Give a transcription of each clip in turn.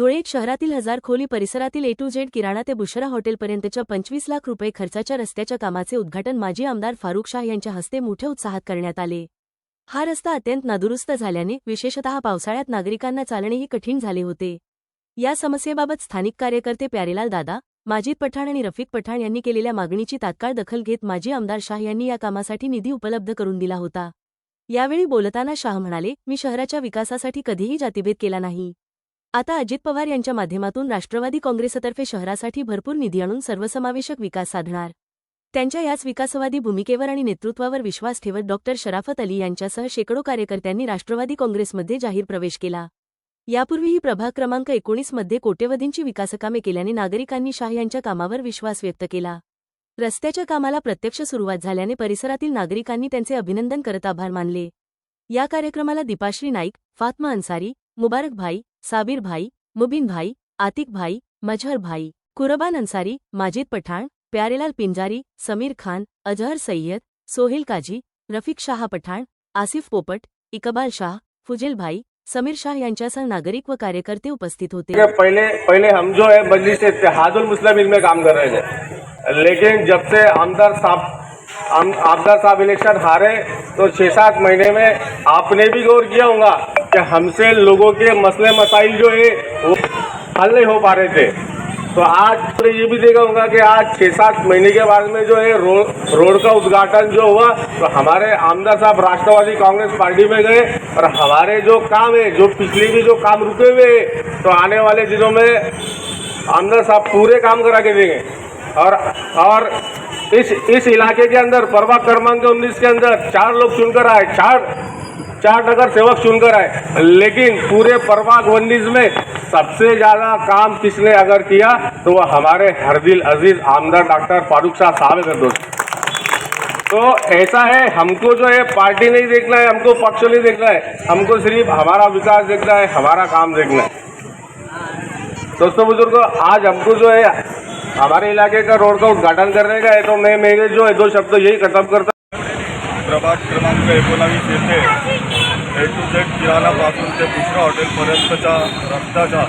शहरातील हजार खोली परिसरातील ए टू झेड किराणा ते बुशरा हॉटेलपर्यंतच्या पंचवीस लाख रुपये खर्चाच्या रस्त्याच्या कामाचे उद्घाटन माजी आमदार फारुख शाह यांच्या हस्ते मोठ्या उत्साहात करण्यात आले. हा रस्ता अत्यंत नादुरुस्त झाल्याने विशेषतः पावसाळ्यात नागरिकांना चालणेही कठीण झाले होते. या समस्येबाबत स्थानिक कार्यकर्ते प्यारेलाल दादा माजिद पठाण आणि रफिक पठाण यांनी केलेल्या मागणीची तात्काळ दखल घेत माजी आमदार शाह यांनी या कामासाठी निधी उपलब्ध करून दिला होता. यावेळी बोलताना शाह म्हणाले मी शहराच्या विकासासाठी कधीही जातीभेद केला नाही. आता अजित पवार यांच्या माध्यमातून राष्ट्रवादी काँग्रेसतर्फे शहरासाठी भरपूर निधी आणून सर्वसमावेशक विकास साधणार. त्यांच्या याच विकासवादी भूमिकेवर आणि नेतृत्वावर विश्वास ठेवत डॉक्टर शराफत अली यांच्यासह शेकडो कार्यकर्त्यांनी राष्ट्रवादी काँग्रेसमध्ये जाहीर प्रवेश केला. यापूर्वीही प्रभाग क्रमांक एकोणीसमध्ये कोट्यवधींची विकासकामे केल्याने नागरिकांनी शाह यांच्या कामावर विश्वास व्यक्त केला. रस्त्याच्या कामाला प्रत्यक्ष सुरुवात झाल्याने परिसरातील नागरिकांनी त्यांचे अभिनंदन करत आभार मानले. या कार्यक्रमाला दीपाश्री नाईक फात्मा अन्सारी मुबारक भाई साबिर भाई मुबिन भाई आतिक भाई मजहर भाई कुरबान अंसारी माजिद पठान प्यारेलाल पिंजारी समीर खान अजहर सैयद सोहेल काजी रफिक शाह पठाण आसिफ पोपट इकबाल शाह फुजेल भाई समीर शाह यांच्यासह नागरिक व कार्यकर्ते उपस्थित होते. पहले पहले हम जो है बदली से इत्तेहादुल मुस्लिमीन में काम कर रहे थे. लेकिन जब से आमदार साहब आम, आमदार साहब इलेक्शन हारे तो छः सात महीने में आपने भी गौर किया होगा. कि हमसे लोगों के मसले मसाइल जो है, वो हल नहीं हो पा रहे थे। तो आज तो ये भी देखा होगा कि आज छः सात महीने के बाद में जो है रोड का उद्घाटन जो हुआ तो हमारे आमदार साहब राष्ट्रवादी कांग्रेस पार्टी में गए, और हमारे जो काम है, जो पिछले भी जो काम रुके हुए तो आने वाले दिनों में आमदार साहब पूरे काम करा के देंगे। और और इस इस इलाके के अंदर प्रभाग क्रमांक उन्नीस के अंदर, चार लोग चुनकर आए, चार चार नगर सेवक चुनकर आए। लेकिन पूरे प्रभाग उन्नीस में सबसे ज़्यादा काम किसने अगर किया तो वो हमारे हरदिल अज़ीज़ आमदार डॉक्टर फारूक शाह साहब है, दोस्त। तो ऐसा है, हमको जो है पार्टी नहीं देखना है, हमको पक्ष नहीं देखना है। हमको सिर्फ़ हमारा विकास देखना है, हमारा काम देखना है। दोस्तों, बुज़ुर्गों, आज हमको जो है, हमारे इलाके का रोड का उद्घाटन करने का है तो मैं, मेरे जो है दो शब्द यही खत्म करता प्रभाग क्रमांक एकोणावीस येथे ए टू झेड किराणापासून ते दुसऱ्या हॉटेलपर्यंतच्या रस्त्याच्या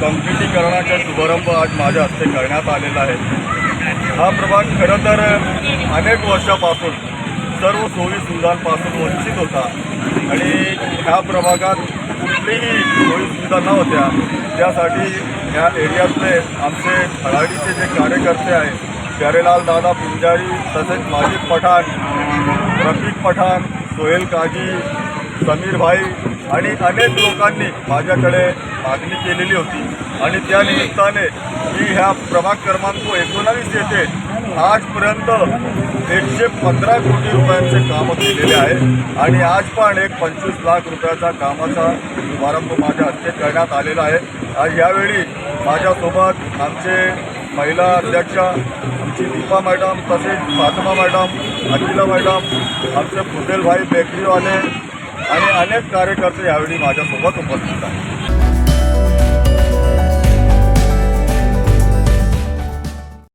कंक्रिटीकरणाचा शुभारंभ आज माझ्या हस्ते करण्यात आलेला आहे. हा प्रभाग खरं तर अनेक वर्षापासून सर्व सोयी सुविधांपासून वंचित होता आणि ह्या प्रभागात कुठलीही सोयी सुविधा नव्हत्या त्यासाठी ह्या एरियातले आमचे धडाडीचे जे कार्यकर्ते आहेत प्यारेलाल दादा पिंजारी तसेच माजी पठाण रफिक पठाण सोहेल काजी समीर भाई आणि अनेक लोकांनी माझ्याकडे मागणी केलेली होती. आणि त्या निमित्ताने मी ह्या प्रभाग क्रमांक एकोणावीस येथे आजपर्यंत एकशे पंधरा कोटी रुपयांचे कामं केलेले आहे. आणि आज पण एक पंचवीस लाख रुपयाचा कामाचा शुभारंभ माझ्या हस्ते करण्यात आलेला आहे. आज यावेळी माझ्यासोबत आमचे महिला अध्यक्षा आमची दीपा मॅडम तसेच फातिमा मॅडम अखिला मॅडम आमचे फुटेल भाई बेकरीवाले आणि अनेक कार्यकर्ते यावेळी माझ्यासोबत उपस्थित आहेत.